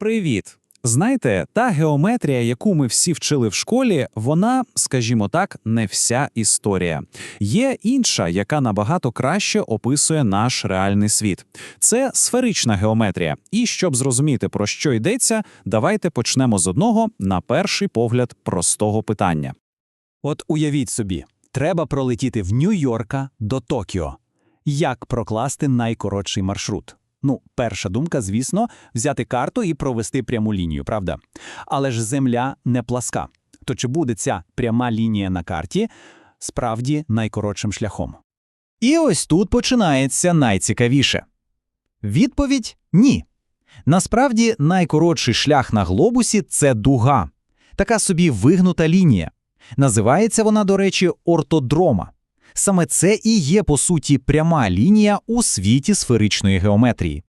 Привіт! Знаєте, та геометрія, яку ми всі вчили в школі, вона, скажімо так, не вся історія. Є інша, яка набагато краще описує наш реальний світ. Це сферична геометрія. І щоб зрозуміти, про що йдеться, давайте почнемо з одного, на перший погляд, простого питання. От уявіть собі, треба пролетіти в Нью-Йорка до Токіо. Як прокласти найкоротший маршрут? Ну, перша думка, звісно, взяти карту і провести пряму лінію, правда? Але ж земля не пласка. То чи буде ця пряма лінія на карті справді найкоротшим шляхом? І ось тут починається найцікавіше. Відповідь ні. Насправді, найкоротший шлях на глобусі це дуга, така собі вигнута лінія. Називається вона, до речі, ортодрома. Саме це і є, по суті, пряма лінія у світі сферичної геометрії.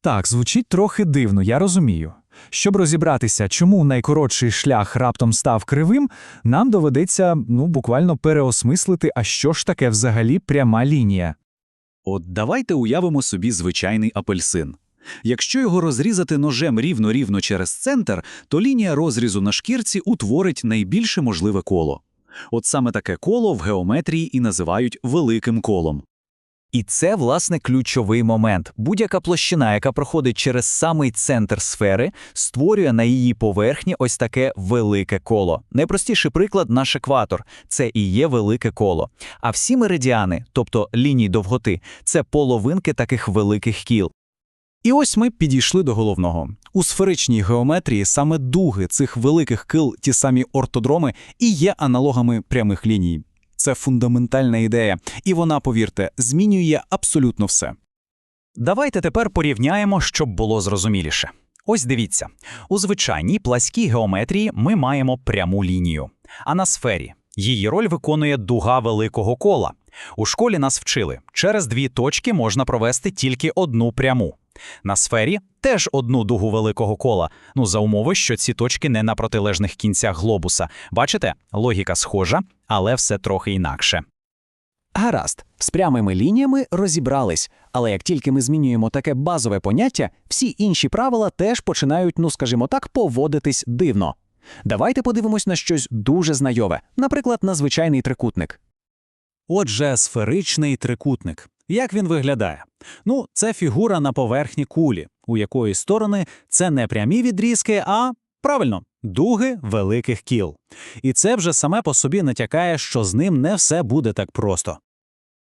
Так, звучить трохи дивно, я розумію. Щоб розібратися, чому найкоротший шлях раптом став кривим, нам доведеться ну, буквально переосмислити, а що ж таке взагалі пряма лінія. От давайте уявимо собі звичайний апельсин. Якщо його розрізати ножем рівно-рівно через центр, то лінія розрізу на шкірці утворить найбільше можливе коло. От саме таке коло в геометрії і називають великим колом. І це, власне, ключовий момент. Будь-яка площина, яка проходить через самий центр сфери, створює на її поверхні ось таке велике коло. Найпростіший приклад наш екватор це і є велике коло. А всі меридіани, тобто лінії довготи, це половинки таких великих кіл. І ось ми підійшли до головного. У сферичній геометрії саме дуги цих великих кил, ті самі ортодроми, і є аналогами прямих ліній. Це фундаментальна ідея, і вона, повірте, змінює абсолютно все. Давайте тепер порівняємо, щоб було зрозуміліше. Ось дивіться: у звичайній пласкій геометрії ми маємо пряму лінію, а на сфері її роль виконує дуга великого кола. У школі нас вчили, через дві точки можна провести тільки одну пряму. На сфері теж одну дугу великого кола, ну за умови, що ці точки не на протилежних кінцях глобуса. Бачите, логіка схожа, але все трохи інакше. Гаразд, з прямими лініями розібрались, але як тільки ми змінюємо таке базове поняття, всі інші правила теж починають, ну скажімо так, поводитись дивно. Давайте подивимось на щось дуже знайове, наприклад, на звичайний трикутник. Отже, сферичний трикутник. Як він виглядає? Ну, це фігура на поверхні кулі, у якої сторони це не прямі відрізки, а правильно, дуги великих кіл. І це вже саме по собі натякає, що з ним не все буде так просто.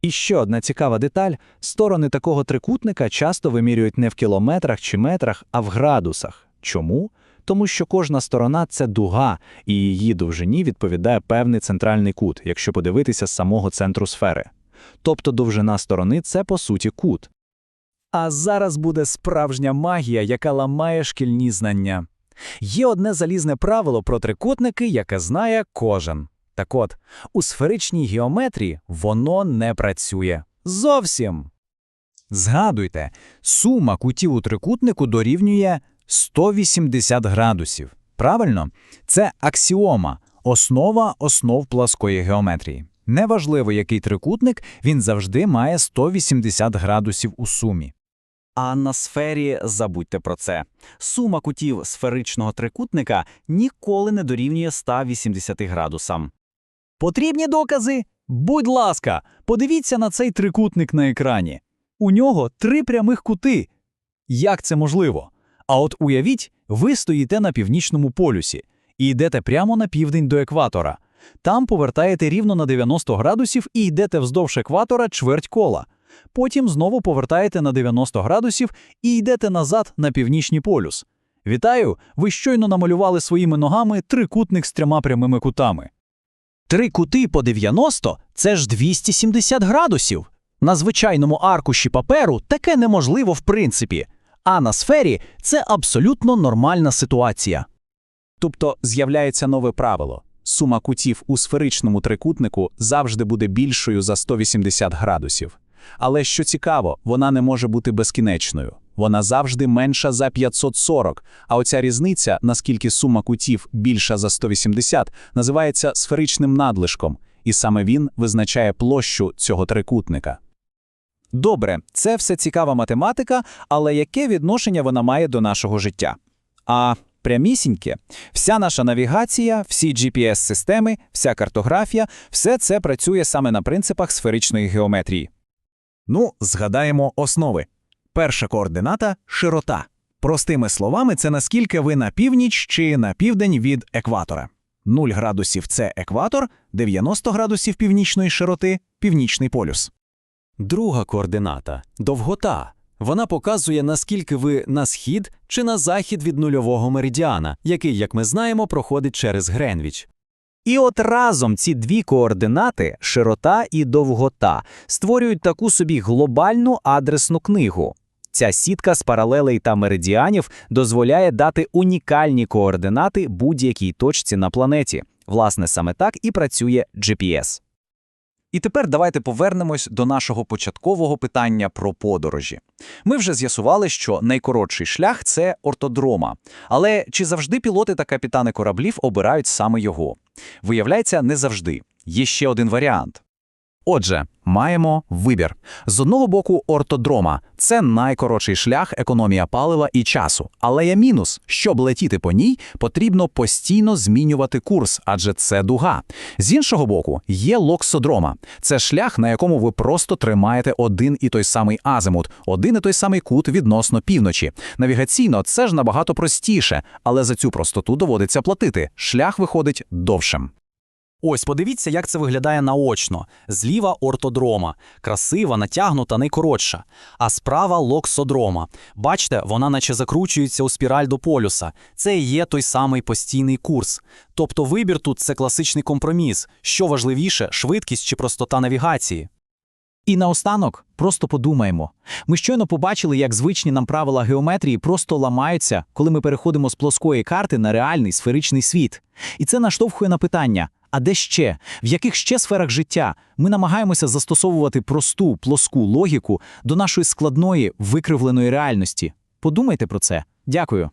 І ще одна цікава деталь: сторони такого трикутника часто вимірюють не в кілометрах чи метрах, а в градусах. Чому? Тому що кожна сторона це дуга, і її довжині відповідає певний центральний кут, якщо подивитися з самого центру сфери. Тобто довжина сторони це по суті кут. А зараз буде справжня магія, яка ламає шкільні знання. Є одне залізне правило про трикутники, яке знає кожен. Так от, у сферичній геометрії воно не працює. Зовсім. Згадуйте, сума кутів у трикутнику дорівнює 180 градусів. Правильно? Це аксіома, основа основ плоскої геометрії. Неважливо, який трикутник, він завжди має 180 градусів у сумі. А на сфері забудьте про це. Сума кутів сферичного трикутника ніколи не дорівнює 180 градусам. Потрібні докази? Будь ласка, подивіться на цей трикутник на екрані. У нього три прямих кути. Як це можливо? А от уявіть, ви стоїте на північному полюсі і йдете прямо на південь до екватора. Там повертаєте рівно на 90 градусів і йдете вздовж екватора чверть кола. Потім знову повертаєте на 90 градусів і йдете назад на північний полюс. Вітаю! Ви щойно намалювали своїми ногами трикутник з трьома прямими кутами. Три кути по 90 – це ж 270 градусів. На звичайному аркуші паперу таке неможливо в принципі, а на сфері це абсолютно нормальна ситуація. Тобто з'являється нове правило. Сума кутів у сферичному трикутнику завжди буде більшою за 180 градусів. Але що цікаво, вона не може бути безкінечною. Вона завжди менша за 540, а оця різниця, наскільки сума кутів більша за 180, називається сферичним надлишком, і саме він визначає площу цього трикутника. Добре, це все цікава математика, але яке відношення вона має до нашого життя? А прямісіньке, вся наша навігація, всі GPS-системи, вся картографія – все це працює саме на принципах сферичної геометрії. Ну, згадаємо основи. Перша координата широта. Простими словами, це наскільки ви на північ чи на південь від екватора. 0 градусів це екватор, 90 градусів північної широти північний полюс. Друга координата довгота. Вона показує, наскільки ви на схід чи на захід від нульового меридіана, який, як ми знаємо, проходить через Гренвіч. І от разом ці дві координати, широта і довгота, створюють таку собі глобальну адресну книгу. Ця сітка з паралелей та меридіанів дозволяє дати унікальні координати будь-якій точці на планеті. Власне, саме так і працює GPS. І тепер давайте повернемось до нашого початкового питання про подорожі. Ми вже з'ясували, що найкоротший шлях це ортодрома. Але чи завжди пілоти та капітани кораблів обирають саме його? Виявляється, не завжди. Є ще один варіант. Отже, маємо вибір. З одного боку, ортодрома це найкоротший шлях, економія палива і часу. Але є мінус. Щоб летіти по ній, потрібно постійно змінювати курс, адже це дуга. З іншого боку, є локсодрома. Це шлях, на якому ви просто тримаєте один і той самий азимут, один і той самий кут відносно півночі. Навігаційно це ж набагато простіше, але за цю простоту доводиться платити. Шлях виходить довшим. Ось подивіться, як це виглядає наочно. Зліва ортодрома, красива, натягнута, найкоротша. А справа локсодрома. Бачите, вона наче закручується у спіраль до полюса. Це і є той самий постійний курс. Тобто вибір тут це класичний компроміс. Що важливіше, швидкість чи простота навігації. І наостанок просто подумаємо. Ми щойно побачили, як звичні нам правила геометрії просто ламаються, коли ми переходимо з плоскої карти на реальний сферичний світ. І це наштовхує на питання: а де ще? В яких ще сферах життя ми намагаємося застосовувати просту плоску логіку до нашої складної викривленої реальності? Подумайте про це. Дякую.